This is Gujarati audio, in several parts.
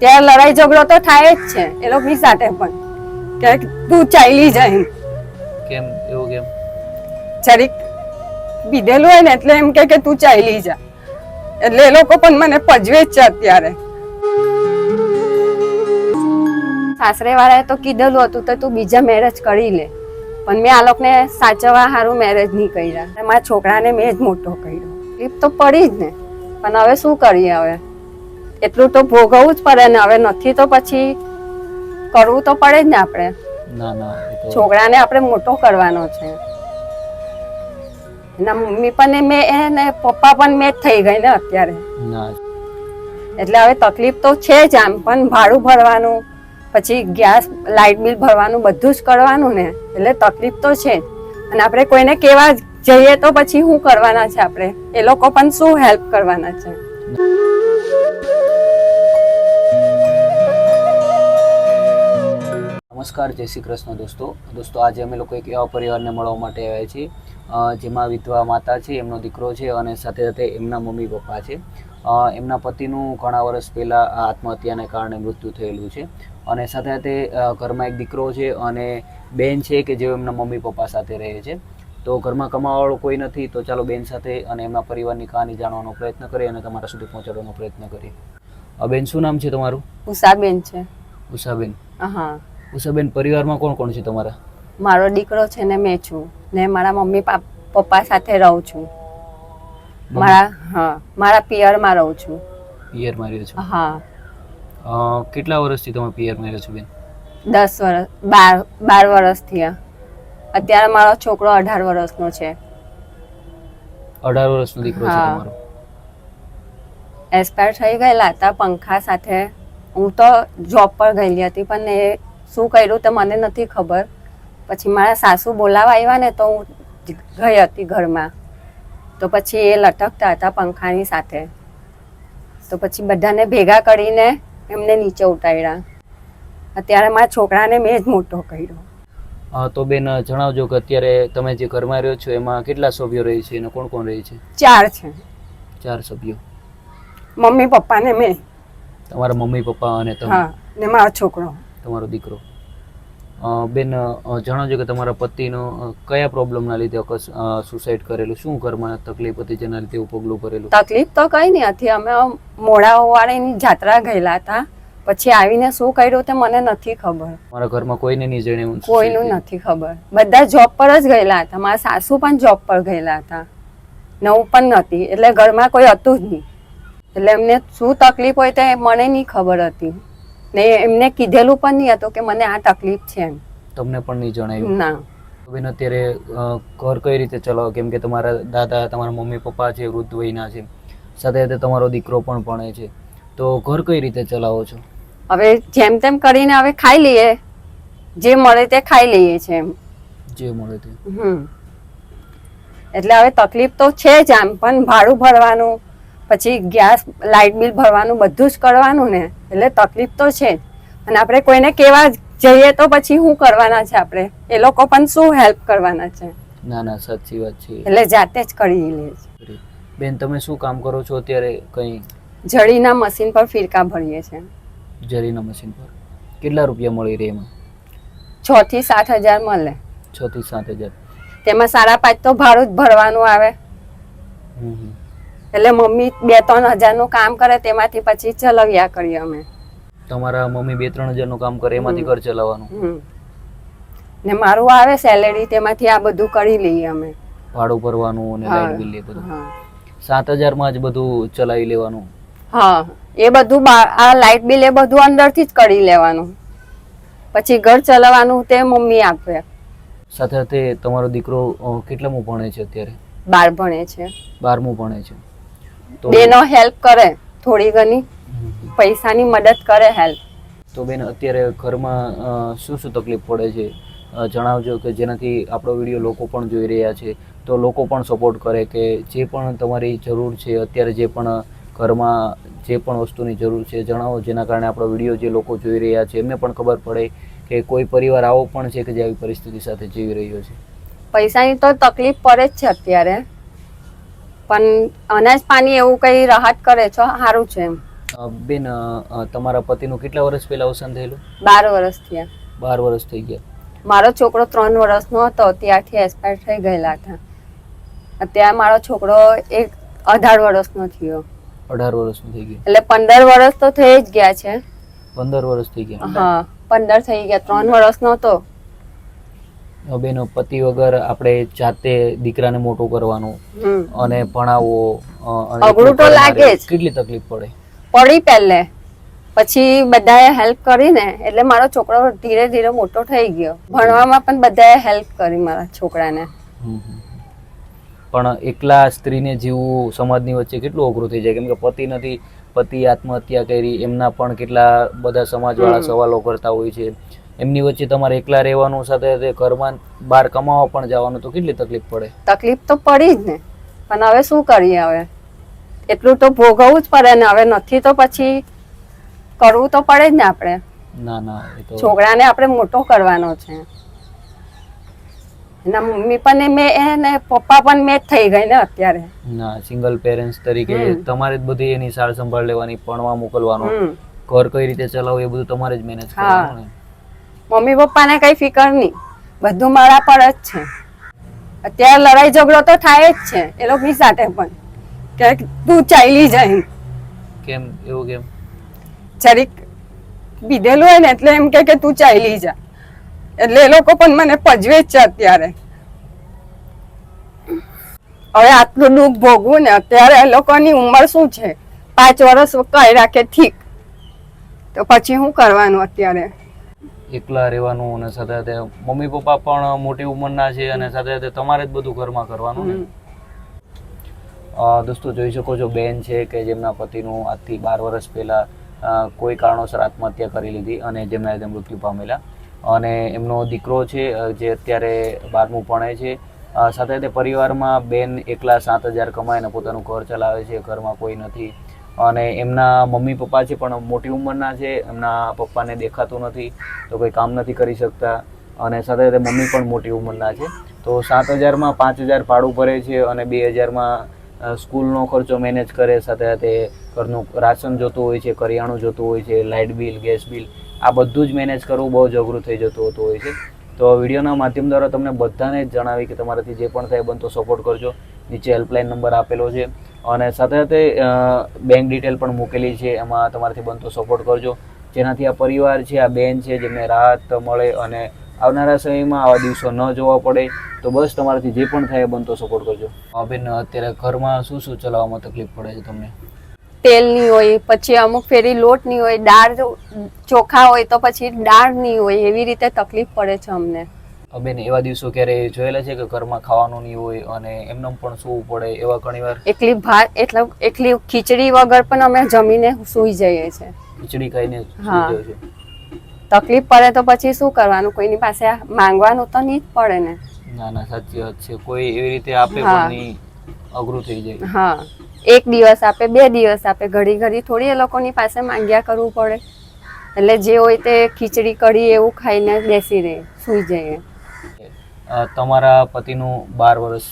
ત્યાં લડાઈ ઝઘડો તો થાય જ છે. એ લોકોની સાથે પણ. કે તું ચાલી જાય. કેમ? એવું કેમ? જરીક પીધેલું હોય ને એટલે એમ કે કે તું ચાલી જા. એટલે એ લોકો પણ મને પજવે જ છે અત્યારે. સાસરે વાળાએ તો કીધેલું હતું તો તું બીજા મેરેજ કરી લે. પણ મેં આ લોકોને સાચવવા સારું મેરેજ નહીં કર્યા. મારા છોકરાને મેં જ મોટો કર્યો. એ તો પડી જ ને. પણ હવે શું કરીએ હવે? એટલું તો ભોગવવું જ પડે ને. હવે નથી તો પછી કરવું તો પડે જ ને આપણે. ના ના છોકરાને આપણે મોટો કરવાનો છે. એના મમ્મી પણ મેં એને પપ્પા પણ મેં જ થઈ ગઈ ને અત્યારે. એટલે હવે તકલીફ તો છે જ આમ પણ ભાડું ભરવાનું પછી ગેસ લાઇટ બિલ ભરવાનું બધું જ કરવાનું ને. એટલે તકલીફ તો છે. અને આપણે કોઈને કેવા જઈએ તો પછી શું કરવાના છે આપણે? એ લોકો પણ શું હેલ્પ કરવાના છે? નમસ્કાર જય શ્રી કૃષ્ણ દોસ્તો. દોસ્તો આજે અમે લોકો એક એવા પરિવારને મળવા માટે આવ્યા છીએ જેમાં વિધવા માતા છે એમનો દીકરો છે અને સાથે સાથે એમના મમ્મી પપ્પા છે. એમના પતિનું ઘણા વર્ષ પહેલાં આત્મહત્યાને કારણે મૃત્યુ થયેલું છે અને સાથે સાથે ઘરમાં એક દીકરો છે અને બેન છે કે જેઓ એમના મમ્મી પપ્પા સાથે રહે છે. તો ઘરમાં કમાવાવાળો કોઈ નથી તો ચાલો બેન સાથે અને એમના પરિવારની કહાની જાણવાનો પ્રયત્ન કરીએ અને તમારા સુધી પહોંચાડવાનો પ્રયત્ન કરીએ. બેન શું નામ છે તમારું? ઉષાબેન છે. ઉષાબેન. હા. ઉષાબેન પરિવારમાં કોણ કોણ છે તમારા? મારો દીકરો છે ને મેં છું. ને મારા મમ્મી પપ્પા સાથે રહું છું. મારા હા મારા પિયરમાં રહું છું. પિયરમાં રહ્યો છો? હા. કેટલા વર્ષથી તમે પિયરમાં રહ્યો છો બેન? દસ વર્ષ બાર બાર વર્ષથી અત્યારે મારો છોકરો અઢાર વર્ષનો છે. અઢાર વર્ષનો દીકરો છે. તમારો? એક્સપાયર થઈ ગયેલા હતા પંખા સાથે. હું તો જોબ પર ગયેલી હતી પણ એ શું કર્યું તે મને નથી ખબર. પછી મારા સાસુ બોલાવા આવ્યા ને તો હું ગઈ હતી ઘરમાં. તો પછી એ લટકતા હતા પંખાની સાથે. તો પછી બધાને ભેગા કરીને એમને નીચે ઉતાર્યા. અત્યારે મારા છોકરાને મેં જ મોટો કર્યો. તો બેન જણાવજો કે અત્યારે તમે જે ઘરમાં રહ્યો છો એમાં કેટલા સભ્યો રહે છે અને કોણ કોણ રહે છે? ચાર છે. ચાર સભ્યો. મમ્મી પપ્પાને મેં. તમારા મમ્મી પપ્પા અને તમે? હા ને મારો છોકરો. તમારો દીકરો. બેન જણાવજો કે તમારા પતિનો કયા પ્રોબ્લેમના લીધે સુસાઇડ કરેલું? શું ઘરમાં તકલીફ હતી જેના લીધે એવું પગલું કરેલું તકલીફ તો કઈ નહીં હતી અમે મોડા વાળીની જાત્રા ગયેલા હતા. પછી આવીને શું કર્યું તે મને નથી ખબર. મારા ઘરમાં કોઈને નહીં જણે કોઈનું નથી ખબર. બધા જોબ પર જ ગયેલા હતા. મારા સાસુ પણ જોબ પર ગયેલા હતા. નવું પણ નથી. એટલે ઘરમાં કોઈ હતું જ નહીં. એટલે એમને શું તકલીફ હોય તે મને નહીં ખબર હતી. ને એમને કીધેલું પણ નહીં હતું કે મને આ તકલીફ છે એમ. તમને પણ નહીં જણાયું? ના. બેન અત્યારે ઘર કઈ રીતે ચલાવો? કેમ કે તમારા દાદા તમારા મમ્મી પપ્પા છે વૃદ્ધ વયના છે. સાથે સાથે તમારો દીકરો પણ ભણે છે. તો ઘર કઈ રીતે ચલાવો છો? હવે જેમ તેમ કરીને હવે ખાઈ લઈએ. જે મળે તે ખાઈ લઈએ છે એમ. જે મળે તે. હમ. એટલે હવે તકલીફ તો છે જ આમ પણ ભાડું ભરવાનું પછી ગેસ લાઇટ બિલ ભરવાનું બધું જ કરવાનું ને એટલે તકલીફ તો છે અને આપણે કોઈને કેવા જઈએ તો પછી શું કરવાના છે આપણે? એ લોકો પણ શું હેલ્પ કરવાના છે? ના ના સાચી વાત છે. એટલે જાતે જ કરી લે છે. બેન તમે શું કામ કરો છો અત્યારે કઈ? જળીના મશીન પર ફિરકા ભરીએ છે. જરીના મશીન પર? કેટલા રૂપિયા મળી રહે એમાં? છ થી સાત હજાર મળે. છ થી સાત હજાર. તેમાં સાડા પાંચ તો ભાડું જ ભરવાનું આવે. હમ. એટલે મમ્મી બે ત્રણ હજારનું કામ કરે તેમાંથી પછી ચલાવ્યા કરીએ અમે. તમારા મમ્મી બે ત્રણ હજારનું કામ કરે એમાંથી ઘર ચલાવવાનું? ને મારું આવે સેલેરી તેમાંથી આ બધું કરી લઈએ અમે. ભાડું ભરવાનું અને લાઇટ બિલ એ બધું. સાત હજારમાં જ બધું ચલાવી લેવાનું? હા. એ બધું આ લાઇટ બિલ એ બધું અંદરથી જ કરી લેવાનું. પછી ઘર ચલાવવાનું તે મમ્મી આપે. સાથે સાથે તમારો દીકરો કેટલામું ભણે છે અત્યારે? બાર ભણે છે. બારમું ભણે છે. બેનો હેલ્પ કરે થોડી ઘણી. પૈસાની મદદ કરે હેલ્પ તો બેન અત્યારે ઘરમાં શું શું તકલીફ પડે છે? જણાવજો કે જેનાથી આપણો વીડિયો લોકો પણ જોઈ રહ્યા છે. તો લોકો પણ સપોર્ટ કરે કે જે પણ તમારી જરૂર છે અત્યારે જે પણ ઘરમાં જે પણ વસ્તુની જરૂર છે જણાવો. જેના કારણે આપણો વીડિયો જે લોકો જોઈ રહ્યા છે એમને પણ ખબર પડે કે કોઈ પરિવાર આવો પણ છે કે જે આવી પરિસ્થિતિ સાથે જીવી રહ્યો છે. પૈસાની તો તકલીફ પડે જ છે અત્યારે. પણ અનાજ પાણી એવું કઈ રાહત કરે છો? સારું છે એમ. બેન તમારા પતિનું કેટલા વર્ષ પહેલા અવસાન થયેલું? બાર વર્ષ થયા. બાર વર્ષ થઈ ગયા. મારો છોકરો ત્રણ વર્ષનો હતો ત્યારથી એક્સપાયર થઈ ગયેલા હતા. અત્યારે મારો છોકરો એક અઢાર વર્ષનો થયો. અઢાર વર્ષનો થઈ ગયો. એટલે પંદર વર્ષ તો થઈ જ ગયા છે. પંદર વર્ષ થઈ ગયા. હા પંદર થઈ ગયા ત્રણ વર્ષનો હતો બેન પતિ વગર આપણે જાતે દીકરાને મોટો કરવાનું અને ભણાવવો અઘરું તો લાગે જ. કેટલી તકલીફ પડે? પડી પહેલે. પછી બધાએ હેલ્પ કરીને એટલે મારો છોકરો ધીરે ધીરે મોટો થઈ ગયો. ભણવામાં પણ બધાએ હેલ્પ કરી મારા છોકરાને. પણ એકલા સ્ત્રીને જીવવું સમાજની વચ્ચે કેટલું અઘરું થઈ જાય? કેમ કે પતિ નથી પતિ આત્મહત્યા કરી એમના પણ કેટલા બધા સમાજવાળા. સવાલો કરતા હોય છે. એમની વચ્ચે તમારે એકલા રહેવાનું સાથે ઘરમાં બહાર કમાવા પણ જવાનું તો કેટલી તકલીફ પડે? તકલીફ તો પડી જ ને. પણ હવે શું કરીએ હવે? એટલું તો ભોગવવું જ પડે ને. હવે નથી તો પછી કરવું તો પડે જ ને આપણે. ના ના છોકરાને આપણે મોટો કરવાનો છે. એના મમ્મી પણ મેં એને પપ્પા પણ મેં જ થઈ ગઈ ને અત્યારે. ના સિંગલ પેરેન્ટ્સ તરીકે તમારે જ બધી એની સાર સંભાળ લેવાની ભણવા મોકલવાનો ઘર કઈ રીતે ચલાવવું એ બધું તમારે જ મેનેજ. કરવાનું મમ્મી પપ્પાને કઈ ફિકર નહીં. બધું મારા પર જ છે. અત્યારે લડાઈ ઝઘડો તો થાય જ છે એ લોકોની સાથે પણ. કે તું ચાલી જાય. કેમ? એવું કેમ? જરીક પીધેલું હોય ને એટલે એમ કે કે તું ચાલી જા. એટલે એ લોકો પણ મને પજવે જ છે અત્યારે. હવે આટલું દુઃખ ભોગવું ને અત્યારે એ લોકોની ઉંમર શું છે? પાંચ વર્ષ કહી રાખે ઠીક? તો પછી શું કરવાનું અત્યારે? એકલા રહેવાનું અને સાથે સાથે મમ્મી પપ્પા પણ મોટી ઉંમરના છે અને સાથે સાથે તમારે જ બધું ઘરમાં કરવાનું ને. દોસ્તો જોઈ શકો છો બેન છે કે જેમના પતિનું આજથી બાર વર્ષ પહેલાં કોઈ કારણોસર આત્મહત્યા કરી લીધી અને જેમના લીધે મૃત્યુ પામેલા. અને એમનો દીકરો છે જે અત્યારે બારમું ભણે છે. સાથે સાથે પરિવારમાં બેન એકલા સાત હજાર કમાઈને પોતાનું ઘર ચલાવે છે. ઘરમાં કોઈ નથી. અને એમના મમ્મી પપ્પા છે પણ મોટી ઉંમરના છે, એમના પપ્પાને દેખાતું નથી, તો કોઈ કામ નથી કરી શકતા. અને સાથે સાથે મમ્મી પણ મોટી ઉંમરના છે. તો સાત હજારમાં પાંચ હજાર ભાડું ભરે છે અને બે હજારમાં સ્કૂલનો ખર્ચો મેનેજ કરે, સાથે સાથે ઘરનું રાશન જોતું હોય છે, કરિયાણું જોતું હોય છે, લાઇટ બિલ, ગેસ બિલ, આ બધું જ મેનેજ કરવું બહુ જ અઘરું થઈ જતું હોતું હોય છે. તો વિડીયોના માધ્યમ દ્વારા તમને બધાને જ જણાવી કે તમારાથી જે પણ થાય બનતો સપોર્ટ કરજો. નીચે હેલ્પલાઇન નંબર આપેલો છે. અને સાથે સાથે બેંક ડિટેલ પણ મૂકેલી છે, એમાં તમારાથી બનતો સપોર્ટ કરજો. જેનાથી આ પરિવાર છે, આ બેન છે, જેમને રાહત મળે અને આવનારા સમયમાં આવા દિવસો ન જોવા પડે, તો બસ તમારાથી જે પણ થાય બનતો સપોર્ટ કરજો. બેન, અત્યારે ઘરમાં શું શું ચલાવવામાં તકલીફ પડે છે તમને? તેલની હોય, પછી અમુક ફેરી લોટની હોય, દાળ ચોખા હોય તો પછી દાળની હોય, એવી રીતે તકલીફ પડે છે અમને. બેન એવા દિવસો ક્યારે જોયેલા છે કે ઘરમાં ખાવાનું નહીં હોય અને એમને પણ સૂવું પડે એવા ઘણીવાર? એકલી ભાત એટલે એકલી ખીચડી વગર પણ અમે જમીને સૂઈ જઈએ છે ખીચડી ખાઈને સૂઈ હા. તકલીફ પડે તો પછી શું કરવાનું? કોઈની પાસે માંગવાનું તો નહીં જ પડે ને. ના ના સાચી વાત છે. કોઈ એવી રીતે આપે. પણ નહીં. અઘરું થઈ જાય. હા. એક દિવસ આપે બે દિવસ આપે. ઘડી ઘડી થોડી એ લોકોની પાસે માંગ્યા કરવું પડે. એટલે જે હોય તે ખીચડી કઢી એવું ખાઈને બેસી રહે સૂઈ જઈએ. તમારા પતિનું બાર વર્ષ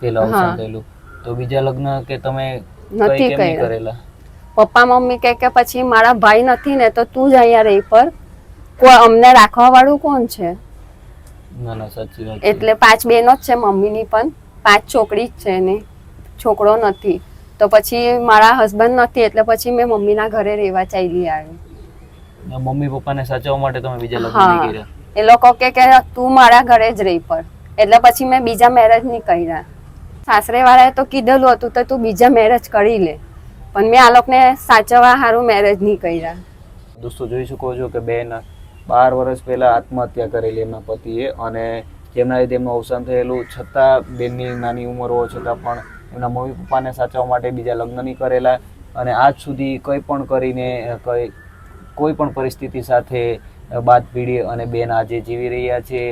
પહેલા અવસાન થયેલું તો બીજા લગ્ન કે તમે નથી. કરેલા? પપ્પા મમ્મી કહે કે પછી મારા ભાઈ નથી ને તો તું જ અહીંયા રહી પર. કોઈ અમને રાખવા વાળું કોણ છે? ના ના સાચી વાત એટલે પાંચ બહેનો જ છે મમ્મીની પણ. પાંચ છોકરી જ છે ને. છોકરો નથી. તો પછી મારા હસબન્ડ નથી એટલે પછી મેં મમ્મીના ઘરે રહેવા ચાલી આવી. મમ્મી પપ્પાને સાચવવા માટે તમે બીજા લગ્ન કર્યા? એ લોકો કે કે તું મારા ઘરે જ રહી પર એટલે પછી મેં બીજા મેરેજ નહીં કર્યા. સાસરે વાળાએ તો કીધેલું હતું તો તું બીજા મેરેજ કરી લે. પણ મેં આ લોકોને સાચવવા સારું મેરેજ નહીં કર્યા. દોસ્તો જોઈ શકો છો કે બેન બાર વર્ષ પહેલાં આત્મહત્યા કરેલી એમના પતિએ અને જેમના લીધે એમનું અવસાન થયેલું, છતાં બેનની નાની ઉંમર હોવા છતાં પણ એમના મમ્મી પપ્પાને સાચવવા માટે બીજા લગ્ન નહીં કરેલા અને આજ સુધી કંઈ પણ કરીને કંઈ કોઈ પણ પરિસ્થિતિ સાથે બાદ પીડી અને બેન આજે જીવી રહ્યા છે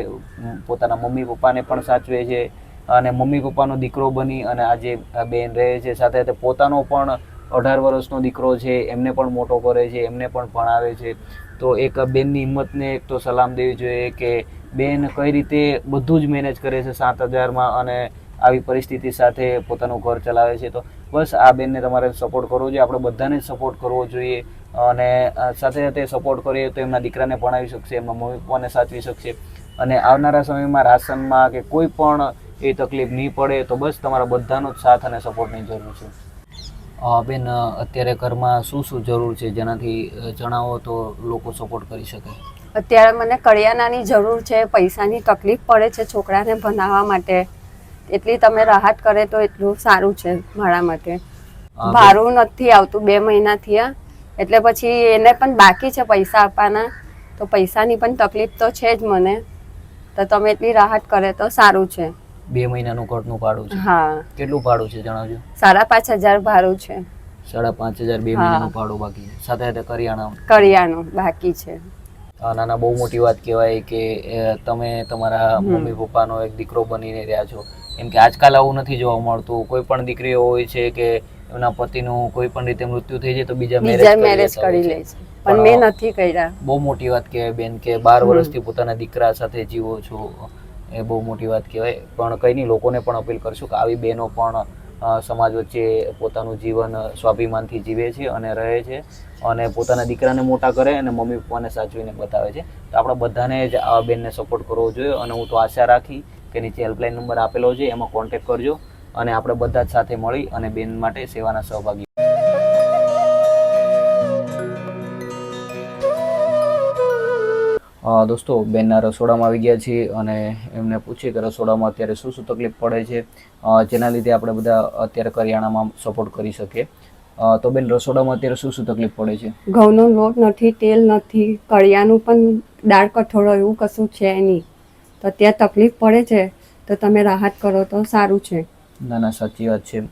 પોતાના મમ્મી પપ્પાને પણ સાચવે છે અને મમ્મી પપ્પાનો દીકરો બની અને આજે બેન રહે છે. સાથે સાથે પોતાનો પણ અઢાર વર્ષનો દીકરો છે, એમને પણ મોટો કરે છે, એમને પણ ભણાવે છે. તો એક બેનની હિંમતને એક તો સલામ દેવી જોઈએ કે બેન કઈ રીતે બધું જ મેનેજ કરે છે સાત હજારમાં અને આવી પરિસ્થિતિ સાથે પોતાનું ઘર ચલાવે છે. તો બસ આ બેનને તમારે સપોર્ટ કરવો જોઈએ. આપણે બધાને સપોર્ટ કરવો જોઈએ. અને સાથે સાથે સપોર્ટ કરીએ તો એમના દીકરાને ભણાવી શકશે, એમના મમ્મી પપ્પાને સાચવી શકશે. અને આવનારા સમયમાં રાશનમાં કે કોઈ પણ એ તકલીફ નહીં પડે તો બસ તમારા બધાનો જ સાથ અને સપોર્ટની જરૂર છે. બેન અત્યારે ઘરમાં શું શું જરૂર છે? જેનાથી જણાવો તો લોકો સપોર્ટ કરી શકે. અત્યારે મને કરિયાણાની જરૂર છે. પૈસાની તકલીફ પડે છે છોકરાને ભણાવવા માટે. એટલી તમે રાહત કરે તો એટલું સારું છે મારા માટે. ભાડું નથી આવતું બે મહિના થયા. એટલે પછી એને પણ બાકી છે પૈસા આપવાના. તો પૈસાની પણ તકલીફ તો છે જ મને. તો તમે એટલી રાહત કરે તો સારું છે. બે મહિનાનું ઘરનું ભાડું છે. હા. કેટલું ભાડું છે જણાવજો? સાડા પાંચ હજાર ભાડું છે. સાડા પાંચ હજાર બે મહિનાનું ભાડું બાકી છે. સાથે સાથે કરિયાણા કરિયાણું બાકી છે. નાના બહુ મોટી વાત કહેવાય કે તમે તમારા મમ્મી પપ્પાનો એક દીકરો બનીને રહ્યા છો. કેમ કે આજકાલ આવું નથી જોવા મળતું. કોઈ પણ દીકરીઓ હોય છે કે એમના પતિનું કોઈ પણ રીતે મૃત્યુ થઈ જાય તો બીજા મેરેજ કરી લે છે. પણ મેં નથી કર્યા. બહુ મોટી વાત કહેવાય બેન કે બાર વર્ષથી પોતાના દીકરા સાથે જીવો છો એ બહુ મોટી વાત કહેવાય. પણ કંઈ નહીં લોકોને પણ અપીલ કરશું કે આવી બહેનો પણ સમાજ વચ્ચે પોતાનું જીવન સ્વાભિમાનથી જીવે છે અને રહે છે અને પોતાના દીકરાને મોટા કરે અને મમ્મી પપ્પાને સાચવીને બતાવે છે. તો આપણે બધાને જ આ બેનને સપોર્ટ કરવો જોઈએ અને હું તો આશા રાખી કે નીચે હેલ્પલાઇન નંબર આપેલો છે, એમાં કોન્ટેક્ટ કરજો અને આપણે બધા જ સાથે મળી અને બેન માટે સેવાના સહભાગી. દોસ્તો, બેનના રસોડામાં આવી ગયા છીએ અને એમને પૂછીએ કે રસોડામાં અત્યારે શું શું તકલીફ પડે છે. જેના લીધે આપણે બધા અત્યારે કરિયાણામાં સપોર્ટ કરી શકીએ. તો બેન, રસોડામાં અત્યારે શું શું તકલીફ પડે છે? ઘઉંનો લોટ નથી, તેલ નથી, કરિયાનું પણ દાળ કઠોળ એવું કશું છે નહીં. તો ત્યાં તકલીફ પડે છે, તો તમે રાહત કરો તો સારું છે. ના ના, સાચી વાત છે.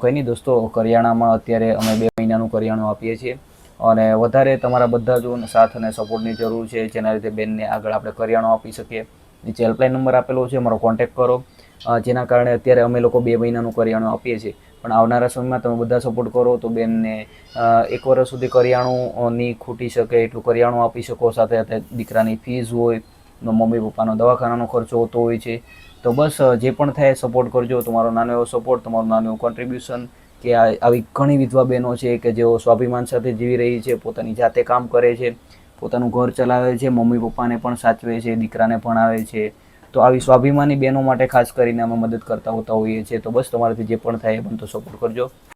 કંઈ નહીં દોસ્તો, કરિયાણામાં અત્યારે અમે બે મહિનાનું કરિયાણું આપીએ છીએ. અને વધારે તમારા બધા જો સાથ અને સપોર્ટની જરૂર છે, જેના લીધે બેનને આગળ આપણે કરિયાણું આપી શકીએ. નીચે હેલ્પલાઇન નંબર આપેલો છે અમારો કોન્ટેક્ટ કરો. જેના કારણે અત્યારે અમે લોકો બે મહિનાનું કરિયાણું આપીએ છીએ. પણ આવનારા સમયમાં તમે બધા સપોર્ટ કરો તો બેનને એક વર્ષ સુધી કરિયાણું નહીં ખૂટી શકે, એટલું કરિયાણું આપી શકો. સાથે સાથે દીકરાની ફીસ હોય મમ્મી પપ્પાનો દવાખાનાનો ખર્ચો હોતો હોય છે. તો બસ જે પણ થાય સપોર્ટ કરજો. તમારો નાનો એવો સપોર્ટ તમારું નાનું એવું કોન્ટ્રીબ્યુશન કે આવી ઘણી વિધવા બહેનો છે કે જેઓ સ્વાભિમાન સાથે જીવી રહી છે, પોતાની જાતે કામ કરે છે, પોતાનું ઘર ચલાવે છે, મમ્મી પપ્પાને પણ સાચવે છે, દીકરાને ભણાવે છે. તો આવી સ્વાભિમાની બહેનો માટે ખાસ કરીને અમે મદદ કરતા હોતા હોઈએ છીએ. તો બસ, તમારાથી જે પણ થાય એ તો સપોર્ટ કરજો.